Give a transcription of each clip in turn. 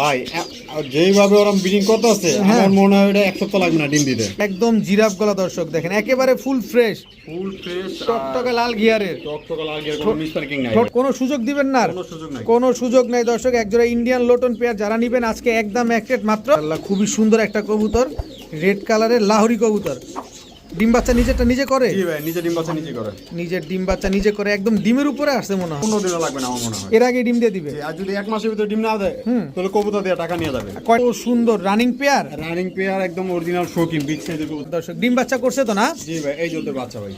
ভাই যেইভাবে ওরা ব্রিডিং করতে আছে হ্যাঁ। আমার মনে হয় এটা এক সপ্তাহ লাগবে না ডিম দিতে। একদম জিরাফ গলা দর্শক দেখেন একেবারে ফুল ফ্রেশ ফুল ফ্রেশ টকটকে লাল গিয়ারের। টকটকা লাগে কোনো নাই। কোনো সুযোগ দিবেন না? কোনো সুযোগ নাই। কোনো সুযোগ নেই দর্শক একজোড়া ইন্ডিয়ান লোটন পেয়ার যারা নিবেন আজকে একদম এক মাত্র। আল্লাহ, খুবই সুন্দর একটা কবুতর রেড কালারের লাহোরি কবুতর। ডিম বাচ্চা নিজেরটা নিজে করে? জি ভাই নিজে ডিম বাচ্চা নিজে করে। নিজের ডিম বাচ্চা নিজে করে একদম ডিমের উপরে আসছে মনে হয়। পনেরো দিনও লাগবে না আমার মনে হয়। এর আগে ডিম দিয়ে দিবে? আর যদি এক মাসের ভিতরে ডিম না দেয় তাহলে কবুতর দিয়ে টাকা নিয়ে যাবে। কত সুন্দর রানিং পেয়ার রানিং পেয়ার একদম অরিজিনাল শৌখিন বিগ সাইজের কবুতর। দর্শক ডিম বাচ্চা করছে তো না? জি ভাই এই জোতের বাচ্চা ভাই।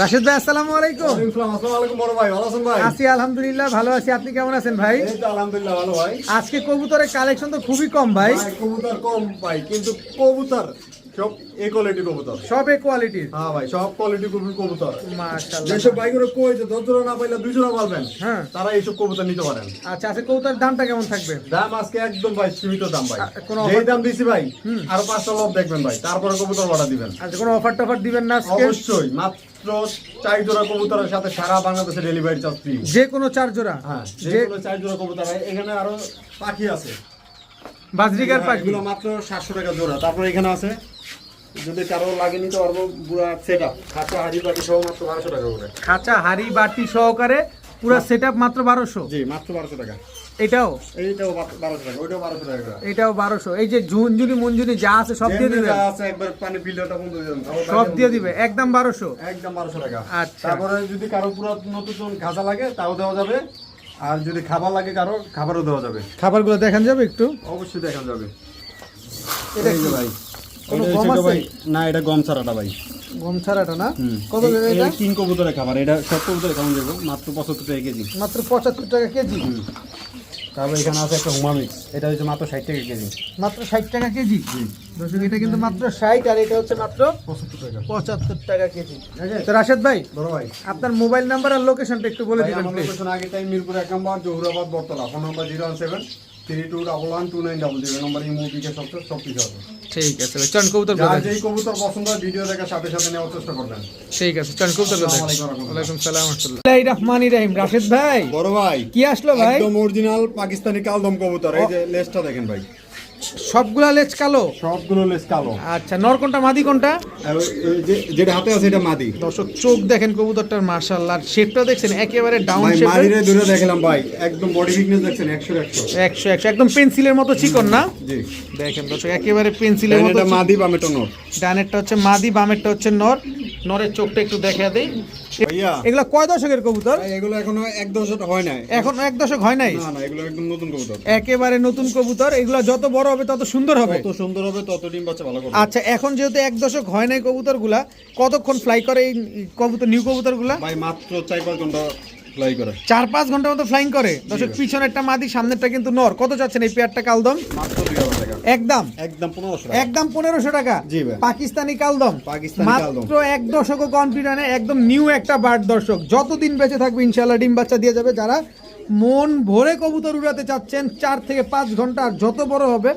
রাশেদ ভাই আসসালামু আলাইকুম। আসসালামু আলাইকুম বড় ভাই ভালো আছেন ভাই? আছি আলহামদুলিল্লাহ ভালো আছি। আপনি কেমন আছেন ভাই? এই তো আলহামদুলিল্লাহ ভালো ভাই। আজকে কবুতরের কালেকশন তো খুবই কম ভাই কবুতর কম ভাই কিন্তু কবুতর সব এ কোয়ালিটি কবুতর। সব এ কোয়ালিটির হ্যাঁ ভাই সব কোয়ালিটি কবুতর। যেসব ভাইগুলো কই যে দশ জোড়া না পাইলে দুই জোড়া পারবেন হ্যাঁ। তারা এইসব কবুতর নিতে পারেন। আচ্ছা আচ্ছা কবুতরের দামটা কেমন থাকবে? দাম আজকে একদম ভাই সীমিত দাম ভাই। যেই দাম দিছি ভাই আর পাঁচটা লোক দেখবেন ভাই তারপরে কবুতর অর্ডার দিবেন। আচ্ছা কোনো অফার টফার দিবেন না অবশ্যই মাত্র চার জোড়া কবুতরের সাথে সারা বাংলাদেশে ডেলিভারি চার্জ ফ্রি যে কোনো চার জোড়া? হ্যাঁ যে যেগুলো চার জোড়া কবুতর হয়, এখানে আরও পাখি আছে। বাজরিকার পাখি। এগুলো মাত্র সাতশো টাকা জোড়া। তারপর এখানে আছে যদি কারও লাগে নিতে পারব পুরা সেট আপ খাঁচা হাড়ি পাখি সহ মাত্র বারোশো টাকা করে। খাঁচা হাড়ি বাটি সহকারে পুরো সেট মাত্র বারোশো? জি মাত্র বারোশো টাকা। এটাও? এইটাও বারোশো টাকা ওইটাও বারোশো টাকা এটাও বারোশো। এই যে ঝুনঝুনি মুনঝুনি যা আছে সব দিয়ে দিবে? যা আছে একবার পানি ফিল্টারটা বন্ধ সব দিয়ে দিবে? একদম বারোশো? একদম বারোশো টাকা। আচ্ছা। তারপরে যদি কারও পুরো নতুন খাঁচা লাগে তাও দেওয়া যাবে। আর যদি খাবার লাগে কারও খাবারও দেওয়া যাবে। খাবারগুলো দেখান যাবে একটু? অবশ্যই দেখা যাবে। এটা কি? ভাই। কোনো গম আছে? না এটা গম ছাড়াটা ভাই। গম ছাড়াটা না? কত এই- দেবে এটা? কিং কবুতরের খাবার এটা সব কবুতরের খাওয়ান যাব মাত্র পঁচাত্তর টাকা কেজি। মাত্র পঁচাত্তর টাকা কেজি? তারপর এখানে আছে একটা এটা হচ্ছে মাত্র ষাট টাকা কেজি। মাত্র ষাট টাকা কেজি? দর্শক এটা কিন্তু মাত্র ষাট আর এটা হচ্ছে মাত্র পঁচাত্তর টাকা। পঁচাত্তর টাকা কেজি। তো রাশেদ ভাই বড় ভাই। আপনার মোবাইল নাম্বার আর লোকেশনটা একটু বলে দিবেন লোকেশন আগে টাইম মিরপুর এক নম্বর জহুরাবাদ বটতলা। Phone number zero one seven. Three two double one two nine double zero number এই মুভিকে সব সব কিছু আছে। ঠিক আছে ভাই চন কবুতর যার যেই কবুতর পছন্দ হয় ভিডিও দেখার সাথে সাথে নেওয়ার চেষ্টা করবেন। ঠিক আছে চন কবুতর। ওয়ালাইকুম সালাম রাশেদ ভাই বড় ভাই কি আসলো ভাই? একদম অরিজিনাল পাকিস্তানি কালদম কবুতর। এই যে লেজটা দেখেন ভাই। সবগুলা লেজ কালো? সবগুলো লেজ কালো। আচ্ছা নর কোনটা মাদি কোনটা? যেটা হাতে আছে এটা মাদি। দর্শক চোখ দেখেন কবুতরটার শেপটা দেখছেন একেবারে ডাউন শেপের মাদিরে দূরে দেখলাম ভাই। একদম বডি ফিটনেস দেখছেন একশো একশো। একশো একশো একদম পেন্সিলের মতো চিকন না? জি। দেখেন দর্শক একেবারে পেন্সিলের মতো মাদি চিকন। ডানেরটা হচ্ছে মাদি বামেরটা হচ্ছে নর। নরের চোখটা একটু দেখা দেই। এগুলা কয় দশকের কবুতর? এগুলো এখনও এক দশক হয় নাই। এখন এক দশক হয় নাই? না না এগুলো একদম নতুন কবুতর। একেবারে নতুন কবুতর। এগুলা যত বড় হবে তত সুন্দর হবে। তত সুন্দর হবে তত ডিম বাচ্চা ভালো করবে। আচ্ছা এখন যেহেতু এক দশক হয় নাই কবুতরগুলা কতক্ষণ ফ্লাই করে এই কবুতর নিউ কবুতরগুলা? ভাই মাত্র চার পাঁচ ঘণ্টা ফ্লাই করে। চার পাঁচ ঘণ্টার মতো ফ্লাইং করে। দর্শক পিছনেরটা মাদি সামনেরটা কিন্তু নর। কত চাচ্ছেন এই পেয়ারটা কালদম? একদম। একদম পনেরোশো একদম পনেরোশো টাকা। জি ভাই। পাকিস্তানি কালদম। পাকিস্তানি মাত্র এক দশক কনফিডেন্ট একদম নিউ একটা বার্ড দর্শক। যতদিন বেঁচে থাকবে ইনশাল্লাহ ডিম বাচ্চা দিয়ে যাবে। যারা মন ভরে কবুতর উড়াতে চাচ্ছেন চার থেকে পাঁচ ঘণ্টা আর যত বড় হবে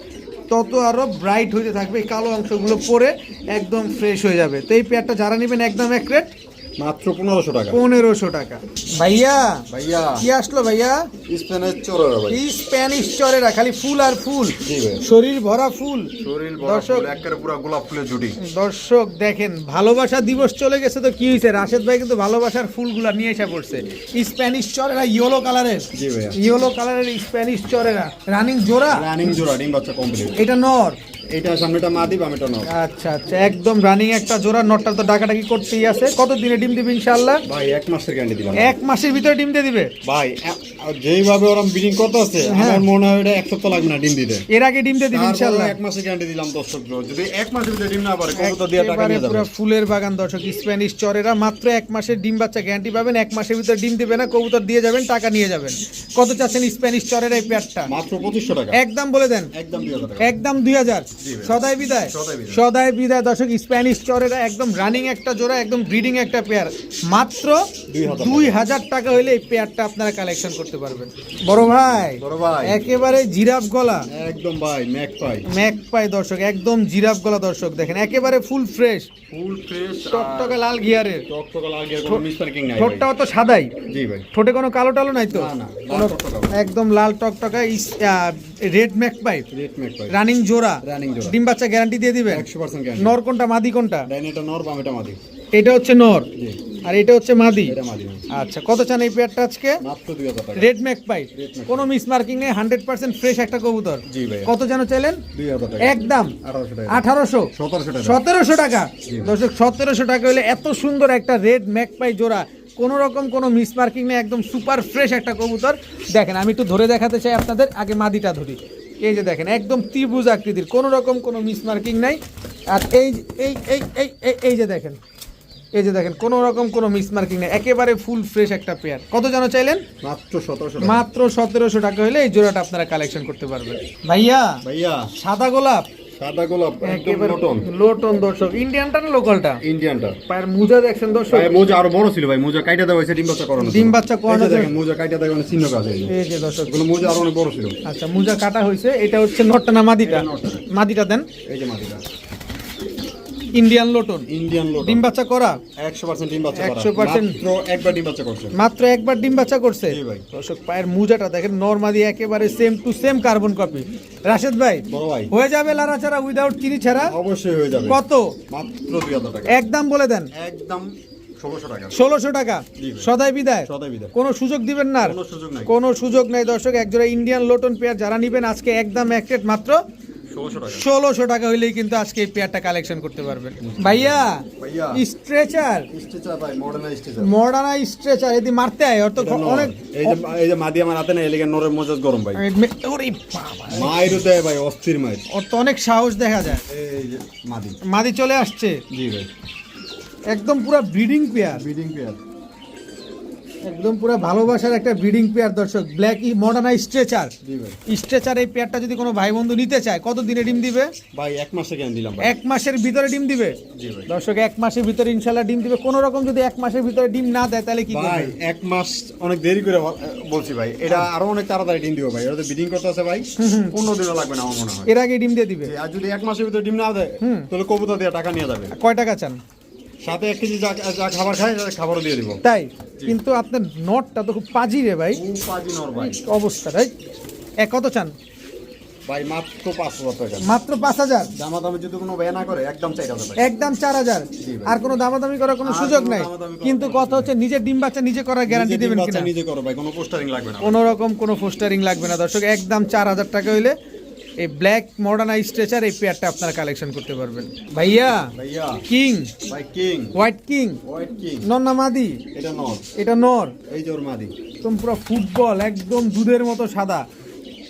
তত আরও ব্রাইট হইতে থাকবে। এই কালো অংশগুলো পরে একদম ফ্রেশ হয়ে যাবে। তো এই পেয়ারটা যারা নেবেন একদম এক রেট মাত্র পনেরোশো টাকা। পনেরোশো টাকা। ভাইয়া ভাইয়া। কি আসলো ভাইয়া? স্পেনের চোরের ভাই। স্প্যানিশ চরেরা খালি ফুল আর ফুল। শরীর ভরা ফুল। শরীর দর্শক একেবারে পুরো গোলাপ ফুলের জুটি। দর্শক দেখেন ভালোবাসা দিবস চলে গেছে তো কি হয়েছে? রাশেদ ভাই কিন্তু ভালোবাসার ফুলগুলা নিয়ে এসে পড়ছে। স্প্যানিশ চরেরা ইয়েলো কালারের। জি ভাইয়া। ইয়েলো কালারের স্প্যানিশ চরেরা। রানিং জোড়া? রানিং জোড়া ডিম বাচ্চা কমপ্লিট এটা নর। এটা সামনেটা মাদি বামেটা নর আচ্ছা আচ্ছা একদম রানিং একটা জোড়া নটটা তো ডাকাডাকি করতেই আছে। কত দিনে ডিম দিবে ইনশাআল্লাহ? ভাই এক মাসের গ্যারান্টি দিলাম। এক মাসের ভিতরে ডিম দিয়ে দিবে? ভাই যেইভাবে ব্রিডিং করতে আছে। আমার মনে হয় এটা এক সপ্তাহ লাগবে না ডিম দিতে। এর আগে ডিম দিয়ে দিবে ইনশাআল্লাহ। এক মাসের গ্যারান্টি দিলাম দর্শক যদি এক মাসের ভিতরে ডিম না পারে দিয়ে টাকা নিয়ে যাবে। পুরো ফুলের বাগান দর্শক স্প্যানিশ চরেরা মাত্র এক মাসের ডিম বাচ্চা গ্যারান্টি পাবেন। এক মাসের ভিতরে ডিম দিবে না কবুতর দিয়ে যাবেন টাকা নিয়ে যাবেন। কত চাচ্ছেন স্প্যানিশ চরের এই পেয়ারটা মাত্র পঁচিশশো টাকা। একদম বলে দেন। একদম দুই হাজার টাকা। একদম দুই হাজার। সদাই বিদায়। সদাই বিদায়। দর্শক স্প্যানিশ চরেরা একদম রানিং একটা জোড়া একদম ব্রিডিং একটা পেয়ার মাত্র দুই হাজার টাকা। হলে এই পেয়ারটা আপনারা কালেকশন করতে পারবেন। বড় ভাই বড় ভাই। একেবারে জিরাফ গলা। একদম ভাই ম্যাক পাই। ম্যাক পাই দর্শক একদম জিরাফ গলা দর্শক দেখেন একেবারে ফুল ফ্রেশ ফুল ফ্রেশ টকটকে লাল ঘিয়ারের। টকটকা লাগে কোনো মিস পার্কিং নাই ঠোঁটটাও তো সাদাই। জি ভাই। ঠোঁটে কোনো কালো টালো নাই তো? না, না, কোনো একদম লাল টকটকা red magpie. Red magpie. Running জোড়া। রানিং জোড়া। ডিম বাচ্চা গ্যারান্টি দিয়ে দিবেন? 100% গ্যারান্টি নর কোনটা মাদি কোনটা? ডাইনেটা নর বাম এটা মাদি। এটা হচ্ছে নর? আর এটা হচ্ছে মাদি। আচ্ছা কত চান এই পেয়ারটা আজকে? মাত্র 2000 টাকা। Red magpie. কোনো মিস মার্কিং নেই হান্ড্রেড পার্সেন্ট ফ্রেশ একটা কবুতর। কত যেন চাইলেন? একদম। আঠারোশো সতেরোশো টাকা। দর্শক সতেরোশো টাকা হলে এত সুন্দর একটা রেড ম্যাকপাই জোড়া। কোনো রকম কোনো মিস মার্কিং নেই একদম সুপার ফ্রেশ একটা কবুতর। দেখেন আমি একটু ধরে দেখাতে চাই আপনাদের আগে মাদিটা ধরি। এই যে দেখেন একদম ত্রিভুজ আকৃতির কোনো রকম কোনো মিসমার্কিং নাই। আর এই যে- এই এই এই এই- এই যে দেখেন এই যে দেখেন কোনো রকম কোনো মিসমার্কিং নেই একেবারে ফুল ফ্রেশ একটা পেয়ার কত যেন চাইলেন? মাত্র সতেরোশো মাত্র সতেরোশো টাকা হলে এই জোড়াটা আপনারা কালেকশন করতে পারবেন। ভাইয়া ভাইয়া। সাদা গোলাপ? সাদা গোলাপ একেবারে নতুন লোটন দর্শক। ইন্ডিয়ানটা না লোকালটা? ইন্ডিয়ানটা। পায়ের মোজা দেখছেন দর্শক? ভাই মোজা আরও বড় ছিল ভাই মোজা কাইটা দেওয়া হয়েছে ডিম বাচ্চা করানো ডিম বাচ্চা করানো। দেখেন মোজা কাইটা দেওয়া চিহ্ন কাজ এই যে। দর্শক। গুলো মোজা আরও অনেক বড় ছিল। আচ্ছা মোজা কাটা হয়েছে এটা হচ্ছে নটটা না মাদিটা? মাদিটা দেন। এই যে মাটিটা ইন্ডিয়ান লোটন ইন্ডিয়ান লোট ডিম বাচ্চা করা? 100% ডিম বাচ্চা করা। 100% মাত্র একবার ডিম বাচ্চা করছে। মাত্র একবার ডিম বাচ্চা করছে? জি ভাই। দর্শক পায়ের মোজাটা দেখেন নর্মালি একেবারে same to same carbon copy Rashed ভাই বড় ভাই। হয়ে যাবে লারা ছাড়া উইদাউট চিনি ছাড়া? অবশ্যই হয়ে যাবে। কত? মাত্র 2000 টাকা। একদম বলে দেন। একদম 1600 টাকা। ষোলোশো টাকা। সদাই বিদায়। সদাই বিদায়। কোনো সুযোগ দিবেন না? কোনো সুযোগ নাই। কোনো সুযোগ নাই দর্শক একজোড়া ইন্ডিয়ান লোটন পেয়ার যারা নিবেন আজকে একদম এক মাত্র। 1600 টাকা ষোলোশো টাকা। হইলেই কিন্তু আজকে এই পেয়ারটা কালেকশন করতে পারবেন। ভাইয়া ভাইয়া স্ট্রেচার স্ট্রেচার মডার্ন স্ট্রেচার এদি মারতে ওর তো অনেক এই যে এই যে মাদি আমার হাতে না এলিগেন নরের মজাজ গরম ভাই। মে- ওরে বাবা, মায়ের দেয় ভাই অস্থির মায়ের ওর তো অনেক সাহস দেখা যায়। এই যে মাদি। মাদি চলে আসছে। জি ভাই। একদম পুরো ব্রিডিং পেয়ার ব্রিডিং পেয়ার একদম পুরো ভালোবাসার একটা ব্রিডিং পেয়ার দর্শক। ব্ল্যাক ই মডার্ন স্ট্রেচার স্ট্রেচার এই পেয়ারটা যদি কোনো ভাই বন্ধু নিতে চায় কত দিনে ডিম দিবে? ভাই এক মাসে কেন দিলাম এক মাসের ভিতরে ডিম দিবে? দর্শক এক মাসের ভিতরে ইনশাল্লাহ ডিম দিবে। কোনো রকম যদি এক মাসের ভিতরে ডিম না দেয় তাহলে কি ভাই এক মাস অনেক দেরি করে বলছি ভাই। এটা আরও অনেক তাড়াতাড়ি ডিম দিবে ভাই। এটা তো ব্রিডিং করতে আছে ভাই পনেরো দিনও লাগবে না আমার মনে হয়। এর আগে ডিম দিয়ে দিবে। আর যদি এক মাসের ভিতরে ডিম না দেয় তাহলে কবুতর দিয়ে টাকা নিয়ে যাবে। কয় টাকা চান? সাথে এক কেজি যা খাবার খায় তাদের খাবারও দিয়ে দিব। তাই? কিন্তু আপনার নটটা তো খুব পাজি রে ভাই। খুব পাজি নর ভাই। অবস্থা তাই এ কত চান? ভাই মাত্র পাঁচ হাজার টাকা। মাত্র পাঁচ হাজার? দামাদামি যদি কোনো ব্যয় না করে একদম চার হাজার একদম চার হাজার? আর কোনো দামাদামি করার কোনো সুযোগ নাই। কিন্তু কোনো কথা হচ্ছে নিজের ডিম বাচ্চা নিজে করার গ্যারান্টি দেবেন কিনা? নিজে করো ভাই কোনো পোস্টারিং লাগবে না। কোনো রকম কোনো পোস্টারিং লাগবে না দর্শক একদম চার হাজার টাকা হইলে এই ব্ল্যাক মডার্ন স্ট্রেচার এই পেয়ারটা আপনারা কালেকশন করতে পারবেন। ভাইয়া ভাইয়া। কিং ভাই king white king white king নন্না মাদি? এটা নর। এটা নর। এই জোর মাদি। একদম পুরো ফুটবল একদম দুধের মতো সাদা।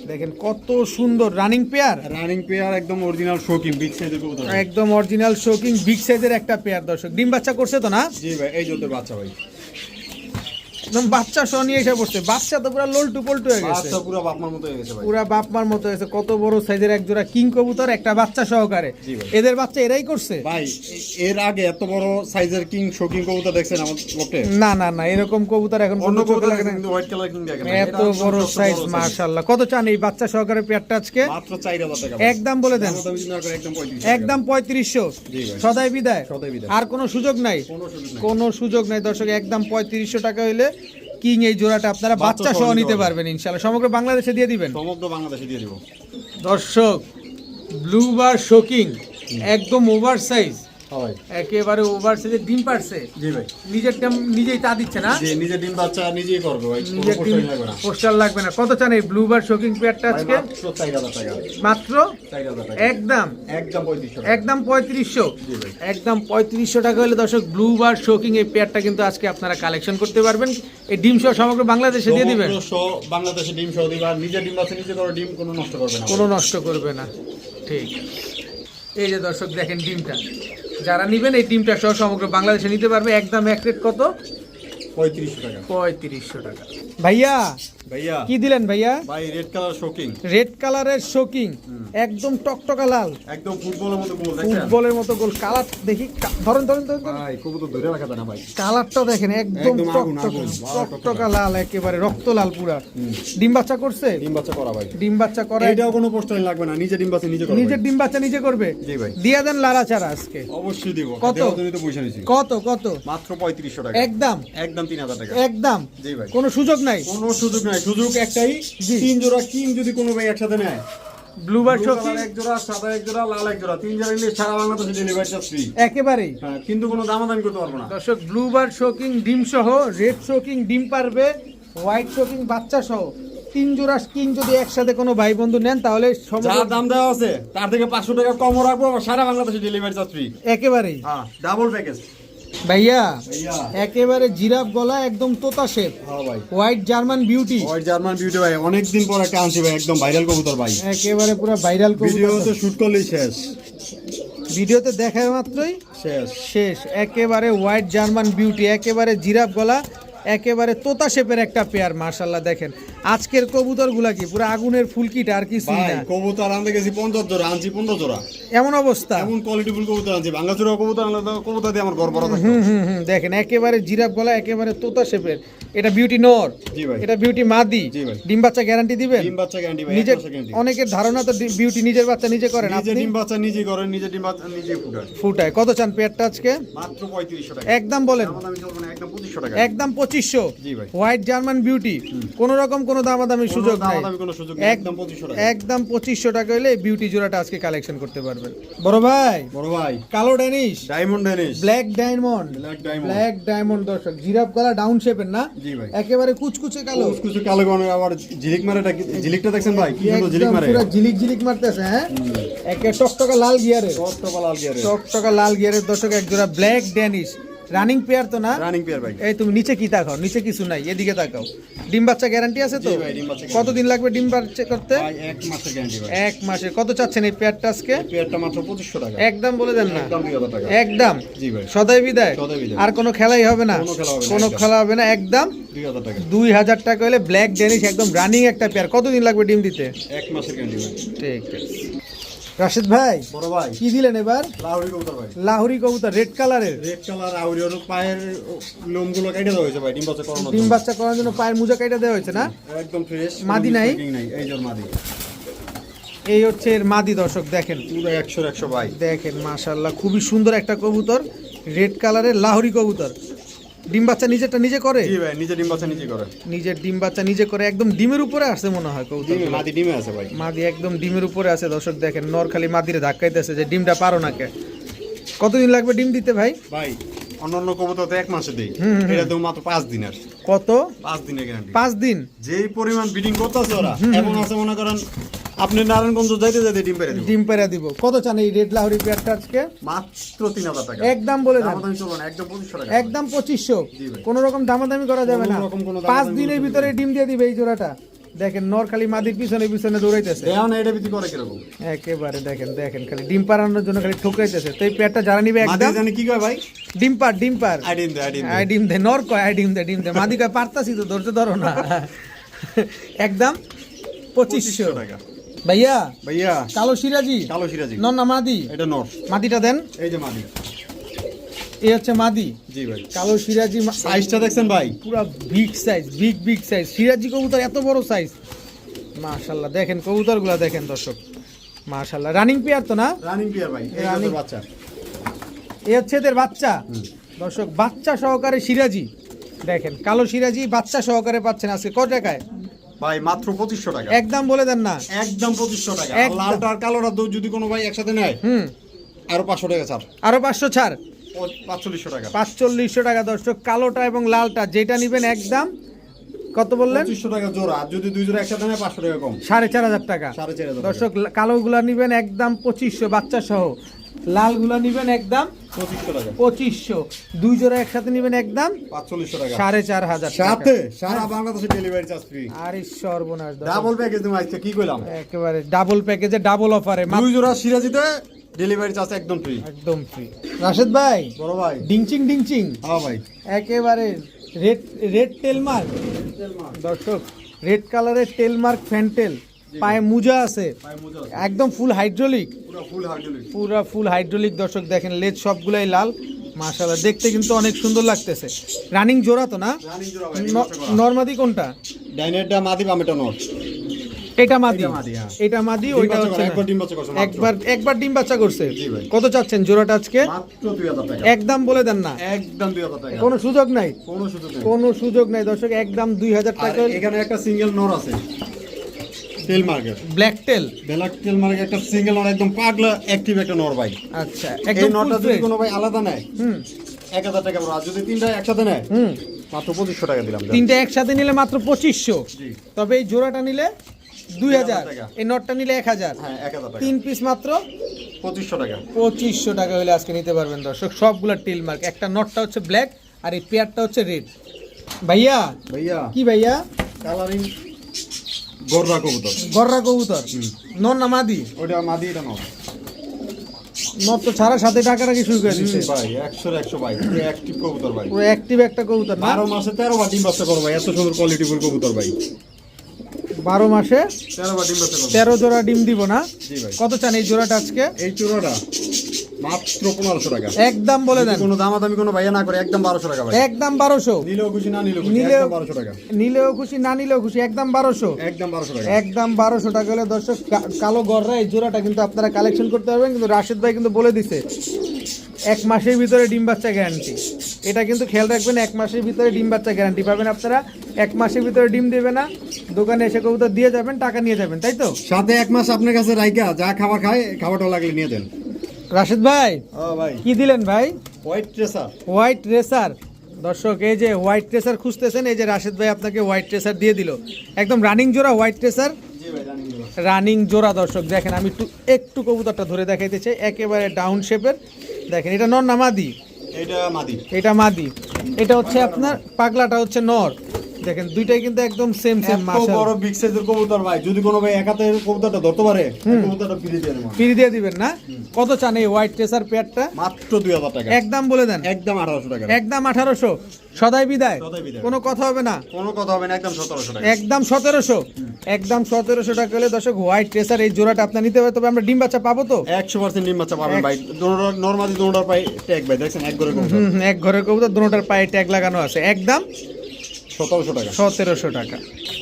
দেখেন কত সুন্দর রানিং পেয়ার রানিং পেয়ার একদম অরিজিনাল শোকিং বিগ সাইজের কবুতর। একদম অরিজিনাল শোকিং বিগ সাইজের একটা পেয়ার দর্শক। ডিম বাচ্চা করছে তো না? জি ভাই এই জোরদের বাচ্চা ভাই। একদম বাচ্চা সহ নিয়ে এসে পড়ছে। বাচ্চা তো পুরো লোলটু পল্টু হয়ে গেছে। বাচ্চা পুরো বাপমার মতো হয়ে গেছে ভাই। পুরা বাপ মার মতো হয়েছে। কত বড় সাইজের এক জোড়া কিং কবুতর একটা বাচ্চা সহকারে। এদের বাচ্চা এরাই করছে? ভাই এর আগে এত বড় সাইজের কিং শোকিং কবুতর দেখছেন আমার লোকে? না না না এরকম কবুতর এখন অন্য কবুতর লাগে না। কিন্তু হোয়াইট কালার কিং দেখেন এত বড় সাইজ মাশাআল্লাহ। কত চান এই বাচ্চা সহকারে পেয়ারটা আজকে? মাত্র 4000 টাকা একদম বলে দেন। একদম 35 একদম পঁয়ত্রিশশো। জি সদাই বিদায়। আর কোনো সুযোগ নাই? কোনো সুযোগ নাই। কোনো সুযোগ নাই দর্শক একদম পঁয়ত্রিশশো টাকা হইলে কিং এই জোড়াটা আপনারা বাচ্চা সহ নিতে পারবেন। ইনশাল্লাহ সমগ্র বাংলাদেশে দিয়ে দিবেন? সমগ্র বাংলাদেশে দিয়ে দিব। দর্শক ব্লু বার শোকিং একদম ওভার সাইজ হয়। একেবারে ওভার সাইজে ডিম পারছে। জি ভাই। নিজের ডিম নিজেই তা দিচ্ছে না? যে নিজে ডিম বাচ্চা নিজেই করবে ভাই নিজের ডিম লাগবে না। পোস্টার লাগবে না। কত চান এই ব্লু বার শোকিং পেয়ারটা আজকে? মাত্র 4000 টাকা। মাত্র? 4000 টাকা। একদম। একদম 35 টাকা। একদম পঁয়ত্রিশশো। জি ভাই। একদম পঁয়ত্রিশশো টাকা হলে দর্শক ব্লু বার শোকিং এই পেয়ারটা কিন্তু আজকে আপনারা কালেকশন করতে পারবেন। এই ডিম সহ সমগ্র বাংলাদেশে দিয়ে দিবেন? বাংলাদেশে ডিম সহ দিবা। নিজে ডিম বাচ্চা নিজে করে ডিম কোনো নষ্ট করবে না। কোনো নষ্ট করবে না। ঠিক। এই যে দর্শক দেখেন ডিমটা। যারা নিবেন এই ডিমটা সহ সমগ্র বাংলাদেশে নিতে পারবে। একদম এক রেট কত? পঁয়ত্রিশশো টাকা। ভাইয়া ভাইয়া কি দিলেন ভাইয়া? ভাই রেড কালার শোকিং রেড কালারের শোকিং একদম টকটকা লাল। একদম ফুটবলের মতো গোল ফুটবলের মতো গোল। কালার দেখি ধরেন ধরেন ধরেন ধরেন। ভাই কবুতর ধরে রাখা না ভাই। কালারটা দেখেন একদম একদম টকটকা লাল একেবারে রক্ত লাল পুরা। ডিম বাচ্চা করছে? ডিম বাচ্চা করা ভাই। ডিম বাচ্চা করে। এটাও কোনো পোস্টার লাগবে না নিজে ডিম বাচ্চা নিজে করা নিজের ডিম বাচ্চা নিজে করবে? জি ভাই। দিয়া দেন লারা চারা আজকে। অবশ্যই দিব। কত? কত কত? মাত্র পঁয়ত্রিশশো টাকা। একদম। একদম টাকা। একদম। জি ভাই। কোনো সুযোগ নাই। কোনো সুযোগ নাই। সুযোগ একটাই তিন জোড়া কিং যদি কোনো ভাই একসাথে নেয়। ব্লুবার ব্লু এক জোড়া সাদা এক জোড়া লাল এক জোড়া। তিন জোড়া নিলে সারা বাংলাদেশে ডেলিভারি চার্জ ফ্রি একেবারেই। হ্যাঁ কিন্তু কোনো দামাদামি করতে পারব না। দর্শক ব্লুবার শোকিং ডিম সহ রেড শোকিং ডিম পারবে হোয়াইট শোকিং বাচ্চা সহ। তিন জোড়া যদি একসাথে কোনো ভাই বন্ধু নেন তাহলে যার দাম দেওয়া আছে তার থেকে পাঁচশো টাকা কমও রাখব সারা বাংলাদেশে ডেলিভারি চার্জ ফ্রি একেবারেই। হ্যাঁ ডাবল প্যাকেজ ভাইয়া একেবারে জিরাফ গলা একদম তোতা শেপ হ্যাঁ white German beauty white German beauty ভাই অনেকদিন পর একটা আনছি ভাই একদম ভাইরাল কবুতর ভাই। একেবারে পুরো ভাইরাল কবুতর। ভিডিও তো শুট করলেই শেষ। ভিডিওতে দেখার মাত্রই? শেষ। শেষ। একেবারে হোয়াইট জার্মান বিউটি একেবারে জিরাফ গলা একেবারে তোতা শেপের একটা পেয়ার মার্শাল্লাহ দেখেন। আজকের কবুতরগুলা কি? পুরো আগুনের ফুলকিটা আর কিছু না। কবুতর আনতে গেছি পঞ্চাশ জোড়া আনছি পনেরো জোড়া। এমন অবস্থা? এমন কোয়ালিটিফুল কবুতর আনছি। ভাঙ্গা চোরা কবুতর আনলে তো কবুতর দিয়ে আমার থাকতো। হুম হুম হুম দেখেন একেবারে জিরাফ গলা একেবারে তোতা শেপের। এটা বিউটি নর। জি ভাই। এটা বিউটি মাদি। জি ভাই। ডিম বাচ্চা গ্যারান্টি দিবেন? ডিম বাচ্চা গ্যারান্টি ভাই নিজের অনেকের ধারণা তো বিউটি নিজের বাচ্চা নিজে করেন। নিজে আপনি? ডিম বাচ্চা নিজে করেন নিজে ডিম বাচ্চা নিজে ফুটায়। ফুটায়। কত চান পেয়ারটা আজকে? মাত্র পঁয়ত্রিশশো টাকা। একদম বলেন। একদম পঁচিশশো টাকা। একদম পঁচিশশো। জি ভাই। হোয়াইট জার্মান বিউটি কোন রকম কোনো দামাদামি সুযোগ নাই। একদম পঁচিশশো টাকা। একদম পঁচিশশো টাকা হলে বিউটি জোড়াটা আজকে কালেকশন করতে পারবেন। বড় ভাই বড় ভাই। কালো Danish diamond Danish black diamond black diamond দর্শক জিরাফ গলা ডাউন শেপের না? জি ভাই। একেবারে কুচকুচে কালো। কুচকুচে কালো গনের আবার ঝিলিক মারে ঝিলিকটা দেখছেন ভাই? কি সুন্দর ঝিলিক মারে। পুরো ঝিলিক ঝিলিক মারতেছে হ্যাঁ? একে টকটকা লাল গিয়ারের কষ্ট লাল গিয়ারে টকটকা লাল গিয়ারের দর্শক এক জোড়া ব্ল্যাক ড্যানিশ রানিং পেয়ার তো না? রানিং পেয়ার ভাই। এই তুমি নিচে কি তাকাও? নিচে কিছু নাই এদিকে তাকাও। ডিম বাচ্চা গ্যারান্টি আছে তো? কতদিন লাগবে ডিম বাচ্চা করতে? এক মাসের গ্যারান্টি ভাই। এক মাসে কত চাচ্ছেন এই পেয়ারটা আজকে? পেয়ারটা মাত্র পঁচিশশো টাকা। একদম বলে দেন না। একদম জি ভাই। সদাই বিদায়। সদাই বিদায়। আর কোনো খেলাই হবে না? কোনো খেলা হবে না, একদম। দুই হাজার টাকা। হলে ব্ল্যাক ডেনিশ একদম রানিং একটা পেয়ার কতদিন লাগবে ডিম দিতে? এক মাসের গ্যারান্টি ভাই। ঠিক আছে। রাশেদ ভাই বড় ভাই। কি দিলেন এবার? লাউরি কবুতর ভাই। লাহুরি কবুতর রেড কালারের রেড কালার আউরি ওর পায়ের লোমগুলো কেটে দেওয়া হয়েছে ভাই ডিম বাচ্চা করানোর ডিম জন্য। বাচ্চা করার জন্য পায়ের মোজা কাইটা দেওয়া হয়েছে না? একদম ফ্রেশ মাদি নাই? নাই এই জোর মাদি। এই হচ্ছে এর মাদি দর্শক দেখেন। পুরো একশো একশো ভাই। দেখেন মাশাল্লাহ খুবই সুন্দর একটা কবুতর রেড কালারের লাহোরি কবুতর। ডিম বাচ্চা নিজেরটা নিজে করে? জি ভাই নিজে ডিম বাচ্চা নিজে করে। নিজের ডিম বাচ্চা নিজে করে একদম ডিমের উপরে আসছে মনে হয় কবুতর ডিম মাদি ডিমে আছে ভাই। মাদি একদম ডিমের উপরে আছে দর্শক দেখেন নর খালি মাদিরে ধাক্কাইতেছে যে ডিমটা পারো না কে কতদিন লাগবে ডিম দিতে ভাই? ভাই অন্যান্য কবুতর তো এক মাসে দেই। এটা তো মাত্র পাঁচ দিনের কত? পাঁচ দিনের গ্যারান্টি পাঁচ দিন? যেই পরিমাণ বিডিং করতেছে ওরা এমন আছে মনে করেন আপনি নারায়ণগঞ্জ যাইতে যাইতে ডিম পেরে দিব। ডিম পেরা দিব। কত চান এই রেড লাহোরি পেয়ারটা আজকে? মাত্র তিন হাজার টাকা। একদম বলে দেন। দামাদামি চলবে না একদম পঁচিশশো টাকা। একদম পঁচিশশো। জি ভাই। কোন রকম দামাদামি করা যাবে না। পাঁচ দিনের ভিতরে ডিম দিয়ে দিবে এই জোড়াটা। দেখেন নর খালি মাদির পিছনে পিছনে দৌড়াইতেছে। দেওয়া এটা বিক্রি করে কীরকম? একেবারে দেখেন দেখেন খালি ডিম পাড়ানোর জন্য খালি ঠুকরাইতেছে। তো এই পেয়ারটা যারা নিবে একদম জানি কি কয় ভাই? ডিম পার ডিম পার আইডিন দে আইডিন আই ডিম দে নর কয় আই ডিম দে ডিম দে। মাদি কয় পারতাছি তো ধরতে ধরো না। একদম পঁচিশশো টাকা। ভাইয়া ভাইয়া। কালো সিরাজি? কালো সিরাজি। নন না মাদি? এটা নর। মাদিটা দেন। এই যে মাদি। এই হচ্ছে মাদি। জি ভাই। কালো সিরাজি সাইজটা দেখছেন ভাই? পুরা big size big big size সিরাজি কবুতর এত বড় সাইজ মাশাল্লাহ দেখেন কবুতরগুলো দেখেন দর্শক। মাশাল্লাহ রানিং পেয়ার তো না? রানিং পিয়ার ভাই এই বাচ্চা। এ হচ্ছে এদের বাচ্চা। দর্শক বাচ্চা সহকারে সিরাজি। দেখেন কালো সিরাজি বাচ্চা সহকারে পাচ্ছেন আজকে। কত টাকায়? ভাই মাত্র পঁচিশশো টাকা। একদম বলে দেন না। একদম পঁচিশশো টাকা। লালটা আর কালোটা দু- যদি কোনো ভাই একসাথে নেয় হুম। আরও পাঁচশো টাকা ছাড়। আরও পাঁচশো ছাড়। ও- পাঁচচল্লিশশো টাকা। পাঁচচল্লিশশো টাকা দর্শক কালোটা এবং লালটা যেটা নিবেন একদম কত বললেন? পঁচিশশো টাকা জোড়া যদি দুই জোড়া একসাথে নেয় পাঁচশো টাকা কম। সাড়ে চার হাজার টাকা। সাড়ে চার হাজার দর্শক কালোগুলা নিবেন একদম পঁচিশশো বাচ্চা সহ লালগুলা নিবেন একদম পঁচিশশো টাকা। পঁচিশশো দুই জোড়া একসাথে নিবেন একদম পাঁচচল্লিশশো টাকা। সাড়ে চার হাজার সাথে সারা বাংলাদেশে ডেলিভারি চার্জ ফ্রি আরে সর্বনাশ ডাবল প্যাকেজ তুমি আজকে কি কইলাম? একেবারে ডাবল প্যাকেজে ডাবল অফারে দুই জোড়া সিরাজিতে ডেলিভারি চার্জ একদম ফ্রি একদম ফ্রি রাশেদ ভাই বড় ভাই। ডিংচিং ডিংচিং? হ্যাঁ ভাই। একেবারে রেড রেড টেল মার্ক। দর্শক রেড কালারের টেল মার্ক ফ্যান্টেল পায়ে মুজা আছে। একদম ফুল হাইড্রোলিক পুরো ফুল হাইড্রোলিক দর্শক দেখেন লেজ সবগুলাই লাল। মাশাআল্লাহ দেখতে কিন্তু অনেক সুন্দর লাগতেছে। রানিং জোড়া তো না। নর্মাদি কোনটা? ডাইনেরটা মাদি বামেটা নর এটা মাদি। এটা মাদি, হ্যাঁ। ওইটা হচ্ছে একবার। একবার ডিম বাচ্চা করছে। কত চাচ্ছেন জোড়াটা আজকে? একদম বলে দেন না। একদম টাকা। কোনো সুযোগ নাই? কোনো সুযোগ নেই। কোনো সুযোগ নাই দর্শক একদম দুই হাজার টাকা এখানে একটা সিঙ্গেল নর আছে। Market black tail black tail market একটা সিঙ্গেল নর একদম পাগলা অ্যাক্টিভ একটা নর ভাই। আচ্ছা একদম নরটা যদি কোনো ভাই আলাদা নেয় হুম। এক হাজার টাকা আর যদি তিনটা একসাথে নেয় হুম। মাত্র পঁচিশশো টাকা দিলাম। তিনটে একসাথে নিলে মাত্র পঁচিশশো। তবে এই জোড়াটা নিলে দুই হাজার। এই নটটা নিলে এক হাজার। হ্যাঁ তিন পিস মাত্র পঁচিশশো টাকা। পঁচিশশো টাকা হলে আজকে নিতে পারবেন দর্শক। সবগুলো টিল মার্ক। একটা নটটা হচ্ছে ব্ল্যাক আর এই পেয়ারটা হচ্ছে রেড ভাইয়া? ভাইয়া। কি ভাইয়া? কালারিং গররা কবুতর। গররা কবুতর। নন না মাদি? ওটা মাদি এটা নর নট তো ছাড়া সাথে টাকা রাখি শুরু করে দিচ্ছে। ভাই একশোর একশো ভাই। অ্যাক্টিভ কবুতর ভাই। পুরো অ্যাক্টিভ একটা কবুতর মাসে তেরো বার ডিম বাচ্চা করো ভাই। এত সুন্দর কোয়ালিটি ফুল কবুতর ভাই। বারো মাসে তেরো জোড়া ডিম দিব না। কত চান এই জোড়াটা আজকে? এই চূড়াটা মাত্র পনেরোশো টাকা। একদম বলে দেন। কোনো কোনো ভাইয়া না করে একদম বারোশো টাকা একদম বারোশো। নিলেও খুশি না নিলেও খুশি নিলেও- বারোশো টাকা। নিলেও খুশি না নিলেও খুশি একদম বারোশো। একদম বারোশো টাকা। একদম বারোশো টাকা হলে দর্শক কালো গররা এই জোড়াটা কিন্তু আপনারা কালেকশন করতে পারবেন কিন্তু রাশেদ ভাই কিন্তু বলে দিছে এক মাসের ভিতরে ডিম বাচ্চা গ্যারান্টি এটা কিন্তু খেয়াল রাখবেন এক মাসের ভিতরে ডিম বাচ্চা গ্যারান্টি পাবেন আপনারা। এক মাসের ভিতরে ডিম দেবে না দোকানে এসে কবুতর দিয়ে যাবেন টাকা নিয়ে যাবেন তাই তো? সাথে এক মাস আপনার কাছে রাইকা যা খাবার খায় খাবারটা লাগলে নিয়ে দেন রাশেদ ভাই ও ভাই। কি দিলেন ভাই? হোয়াইট ট্রেসার হোয়াইট রেসার দর্শক এই যে হোয়াইট ট্রেসার খুঁজতেছেন এই যে রাশেদ ভাই আপনাকে হোয়াইট ট্রেসার দিয়ে দিল। একদম রানিং জোড়া হোয়াইট জানি রানিং জোড়া। দর্শক দেখেন আমি একটু একটু কবুতরটা ধরে দেখাইতে চাই। একেবারে ডাউন শেপের দেখেন এটা নর না মাদি? এটা মাদি। এটা মাদি। এটা হচ্ছে আপনার পাগলাটা হচ্ছে নর। দেখেন দুইটাই কিন্তু একদম সেম সেম এত বড় বিগ সাইজের কবুতর ভাই। যদি কোনো ভাই এক হাতে কবুতরটা ধরতে পারে কবুতরটা ফিরে দিয়ে দেবো ফ্রি দিয়ে দিবেন না? কত চান এই হোয়াইট ট্রেসার পেয়ারটা মাত্র দুই হাজার টাকা। একদম বলে দেন। একদম আঠারোশো টাকা। একদম আঠারোশো। সদাই বিদায়। কোনো কথা হবে না। কোনো কথা হবে না একদম সতেরোশো টাকা। একদম সতেরোশো। একদম সতেরোশো টাকা হলে দর্শক হোয়াইট ট্রেসার এই জোড়াটা আপনার নিতে হবে তবে আমরা ডিম বাচ্চা পাবো তো? একশো পার্সেন্ট ডিম বাচ্চা পাবেন ভাই। নর্মালি দুটার পাই ট্যাগ ভাই দেখছেন? এক ঘরে কবুতর। এক ঘরের কবুতর দুটোটার পায়ে ট্যাগ লাগানো আছে। একদম সতেরোশো টাকা। সতেরোশো টাকা।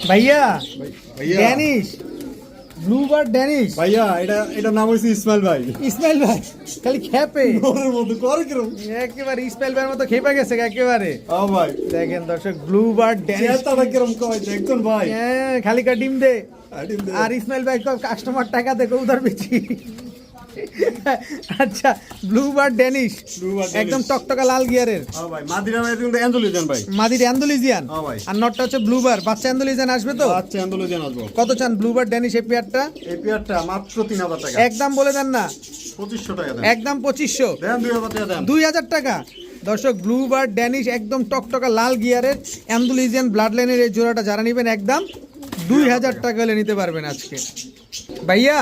ভাইয়া ভাই- ভাইয়া। Danish bluebird Danish. ভাইয়া এটা এটার নাম হয়েছে ইসমাইল ভাই। ইসমাইল ভাই খালি খেপে। ওরের মতো করে কিরম? একেবারে ইসমাইল ভাইয়ের মতো খেপে গেছে একেবারে। ও ভাই। দেখেন দর্শক ব্লুবার্ড ড্যানিশ। চেহারাটা কিরম কয় দেখছেন ভাই? হ্যাঁ, খালি কা ডিম দে। আর দে। আর ইসমাইল ভাই কাস্টমার টাকা দে কবুতর বেচি। আচ্ছা ব্লুবার্ড ড্যানিশ Blue একদম টকটকা লাল গিয়ারের। মাদিরা অ্যান্ডোলিজিয়ান আর নটটা হচ্ছে ব্লুবার বাচ্চা অ্যান্ডোলিজিয়ান আসবে তো? আচ্ছা অ্যান্ডোলিজান আসব। কত চান ব্লুবার ড্যানিশ এই পেয়ারটা এই পেয়ারটা মাত্র টাকা। একদম বলে দেন না। টাকা দেন। একদম পঁচিশশো। দেন দুই হাজার টাকা দেন। টাকা। দর্শক ব্লুবার ড্যানিশ একদম টকটকা লাল গিয়ারের অ্যান্ডোলিজিয়ান ব্লাড লাইনের এই জোড়াটা যারা নেবেন একদম দুই হাজার টাকা হলে নিতে পারবেন আজকে। ভাইয়া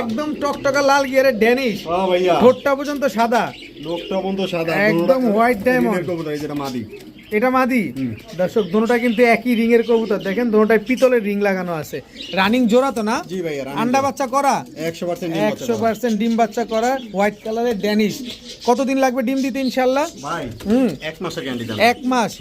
একদম টকটকা লাল গিয়ারের ড্যানিশ। ঠোঁটটা পর্যন্ত সাদা। লোকটা পর্যন্ত সাদা। একদম হোয়াইট ডায়মন্ড মাদি। এটা মাদি? দর্শক দুটোটা কিন্তু একই রিং এর কবুতর। দেখেন দুটোটায় পিতলের রিং লাগানো আছে। রানিং জোড়া তো না? জি ভাইয়া আন্ডা বাচ্চা করা? একশো পার্সেন্ট একশো পার্সেন্ট ডিম বাচ্চা করা হোয়াইট কালারের ড্যানিশ। কতদিন লাগবে ডিম দিতে ইনশাল্লাহ ভাই হুম। এক মাসের গ্যারান্টি এক মাস।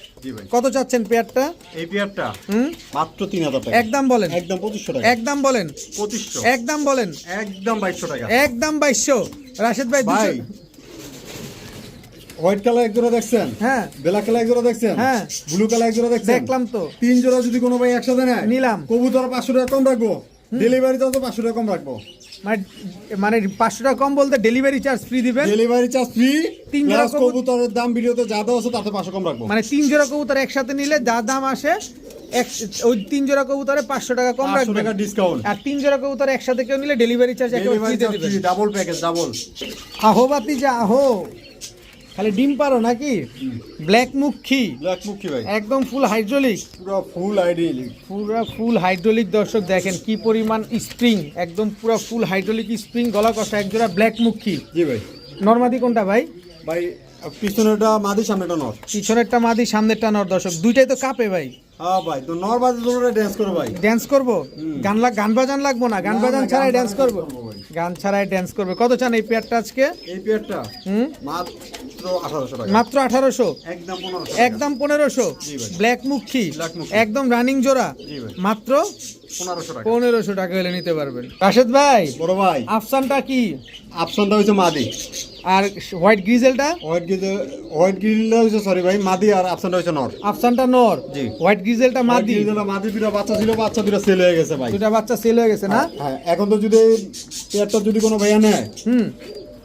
কত চাচ্ছেন পেয়ারটা? এই পেয়ারটা হুম? মাত্র তিন হাজার টাকা। একদম বলেন। একদম পঁচিশশো টাকা। একদম বলেন। পঁচিশশো। একদম বলেন। একদম বাইশশো টাকা। একদম বাইশশো। রাশেদ ভাই ভাই হোয়াইট কালার এক জোড়া দেখছেন? হ্যাঁ। ব্ল্যাক কালার এক জোড়া দেখছেন? হ্যাঁ। ব্লু কালার এক জোড়া দেখছেন? দেখলাম তো। তিন জোড়া যদি কোনো ভাই একসাথে নেয় নিলাম। কবুতর পাঁচশো টাকা কম রাখব। ডেলিভারি চার্জ পাঁচশো টাকা কম রাখব। মানে মানে পাঁচশো টাকা কম বলতে ডেলিভারি চার্জ ফ্রি দিবেন? ডেলিভারি চার্জ ফ্রি তিন জোড়া কবুতরের দাম ভিডিওতে যা দেওয়া আছে তাতে পাঁচশো কম রাখব। মানে তিন জোড়া কবুতর একসাথে নিলে যা দাম আসে এক ওই তিন জোড়া কবুতরে পাঁচশো টাকা কম পাঁচশো টাকা ডিসকাউন্ট আর তিন জোড়া কবুতর একসাথে কেউ নিলে ডেলিভারি চার্জ একেবারে দিবেন। ডাবল প্যাকেজ ডাবল আহো বাতি যা আহো। খালি ডিম পারো নাকি? ব্ল্যাক মুখী ব্ল্যাক মুখী ভাই। একদম ফুল হাইড্রোলিক পুরো ফুল হাইড্রোলিক পুরো ফুল হাইড্রোলিক দর্শক দেখেন কি পরিমাণ স্প্রিং একদম পুরো ফুল হাইড্রোলিক স্প্রিং গলা কষা একজোড়া ব্ল্যাক মুখী জি ভাই। নর্মাদি কোনটা ভাই? ভাই পিছনেরটা মাদি সামনেটা নর। পিছনেরটা মাদি সামনেরটা নর দর্শক। দুইটাই তো কাপে ভাই। হ্যাঁ ভাই তো নর বাজে তোমরা ড্যান্স করো ভাই। ড্যান্স করব? গান লাগ গান বাজান লাগবো না? গান বাজান ছাড়াই গান ড্যান্স বাজান করব। করব গান ছাড়াই ড্যান্স করবে। কত চান এই পেয়ারটা আজকে? এই পেয়ারটা হুম? মাত্র টাকা। একদম। ব্ল্যাক মুখী? একদম রানিং জোড়া? মাত্র পনেরোশো টাকা। হলে নিতে পারবেন। রাশেদ ভাই বড় ভাই। আফসানটা কি? আপশনটা হচ্ছে মাদি। আর হোয়াইট গ্রিজেলটা হোয়াইট গ্রিজেল হোয়াইট গিলটা হচ্ছে সরি ভাই মাদি আর আফসানটা হচ্ছে নর। আফসানটা নর? জি। হোয়াইট গ্রিজেলটা মাদি। গিলটা মাদি দুটো বাচ্চা ছিল বাচ্চা দুটো সেল হয়ে গেছে ভাই। দুটো বাচ্চা সেল হয়ে গেছে না? হ্যাঁ এখন তো যদি পেয়ারটা যদি কোনো ভাইয়া নেয় হুম।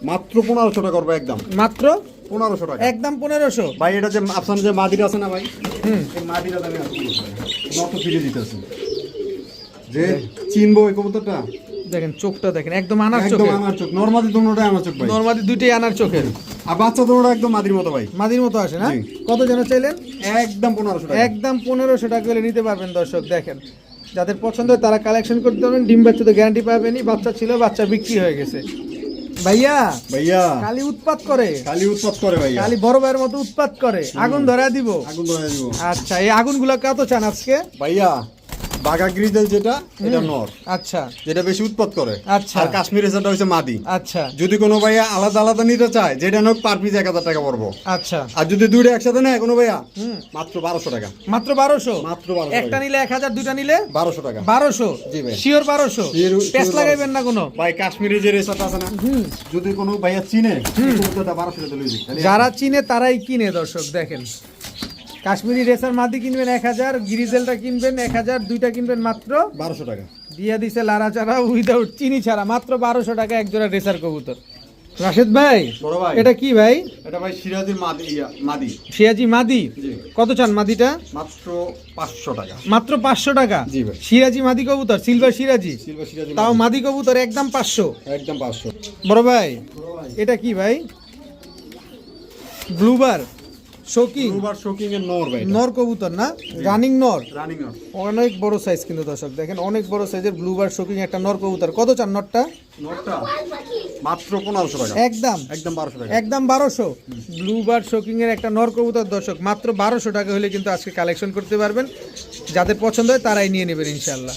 মাত্র পনেরোশো টাকা করবে একদম। মাত্র? পনেরোশো টাকা। একদম পনেরোশো? ভাই এটা যে আপনার যে মাদিটা আছে না ভাই হুম। এই মাদিটা আমি ফিরে দিতেছি। যে চিনবো ওই কবুতরটা? দেখেন চোখটা দেখেন একদম আনার একদম চোখে আমার চোখ। নর্মাদি দুটোটাই আমার চোখ ভাই। নর্মালি দুইটাই আনার চোখের। আর বাচ্চা দুটোটা একদম মাদির মতো ভাই। মাদির মতো আসে না? কত যেন চাইলেন? একদম পনেরোশো টাকা। একদম পনেরোশো টাকা হলে নিতে পারবেন দর্শক দেখেন। যাদের পছন্দ হয় তারা কালেকশন করতে পারবেন। ডিম বাচ্চা তো গ্যারান্টি পাবেনই। বাচ্চা ছিল বাচ্চা বিক্রি হয়ে গেছে। ভাইয়া ভাইয়া। খালি উৎপাত করে। খালি উৎপাত করে ভাইয়া। খালি বড় ভাইয়ের মতো উৎপাত করে। আগুন ধরা দিব। আগুন ধরে দিব। আচ্ছা এই আগুনগুলো কত চান আজকে? ভাইয়া বাঘা গ্রিজেল যেটা এটা নর। আচ্ছা। যেটা বেশি উৎপাত করে। আচ্ছা। আর কাশ্মীর হচ্ছে মাদি। আচ্ছা। যদি কোনো ভাইয়া আলাদা আলাদা নিতে চায় যেটা নোক পার পিস এক হাজার টাকা পড়ব। আচ্ছা। আর যদি দুইটা একসাথে নেয় কোনো ভাইয়া মাত্র বারোশো টাকা। মাত্র বারোশো? মাত্র বারোশো একটা নিলে এক হাজার দুইটা নিলে? বারোশো টাকা। বারোশো? জি ভাই। শিওর বারোশো? Sure লাগাইবেন না কোনো? ভাই কাশ্মীরি যে রেসাটা আছে না হুম। যদি কোনো ভাইয়া চিনে বারোশো টাকা যারা চিনে তারাই কিনে দর্শক দেখেন। কাশ্মীরি রেসার মাদি কিনবেন এক হাজার গিরিজেলটা কিনবেন এক হাজার দুইটা কিনবেন মাত্র। বারোশো টাকা। দিয়ে দিছে লারা ছাড়া উইদাউট চিনি ছাড়া মাত্র বারোশো টাকা এক জোড়া রেসার কবুতর। রাশেদ ভাই এটা কি ভাই? এটা ভাই সিরাজির মাদি মাদি। সিরাজি মাদি? কত চান মাদিটা? মাত্র পাঁচশো টাকা। মাত্র পাঁচশো টাকা? জি ভাই। সিরাজি মাদি কবুতর সিলভার সিরাজি? সিলভার সিরাজি তাও মাদি কবুতর একদম পাঁচশো। একদম পাঁচশো। বড় ভাই এটা কি ভাই? ব্লুবার। শোকিং দুবার শোকিং এর নর ভাই নর কবুতর না? রানিং নর? রানিং নর। অনেক বড় সাইজ কিন্তু দর্শক দেখেন অনেক বড় সাইজের ব্লুবার শোকিং একটা নর কবুতর। কত চান নরটা? নরটা? মাত্র পনেরোশো টাকা। একদম। একদম বারোশো টাকা। একদম বারোশো। ব্লুবার শোকিং এর একটা নর কবুতর দর্শক মাত্র বারোশো টাকা হলে কিন্তু আজকে কালেকশন করতে পারবেন। যাদের পছন্দ হয় তারাই নিয়ে নেবেন ইনশাল্লাহ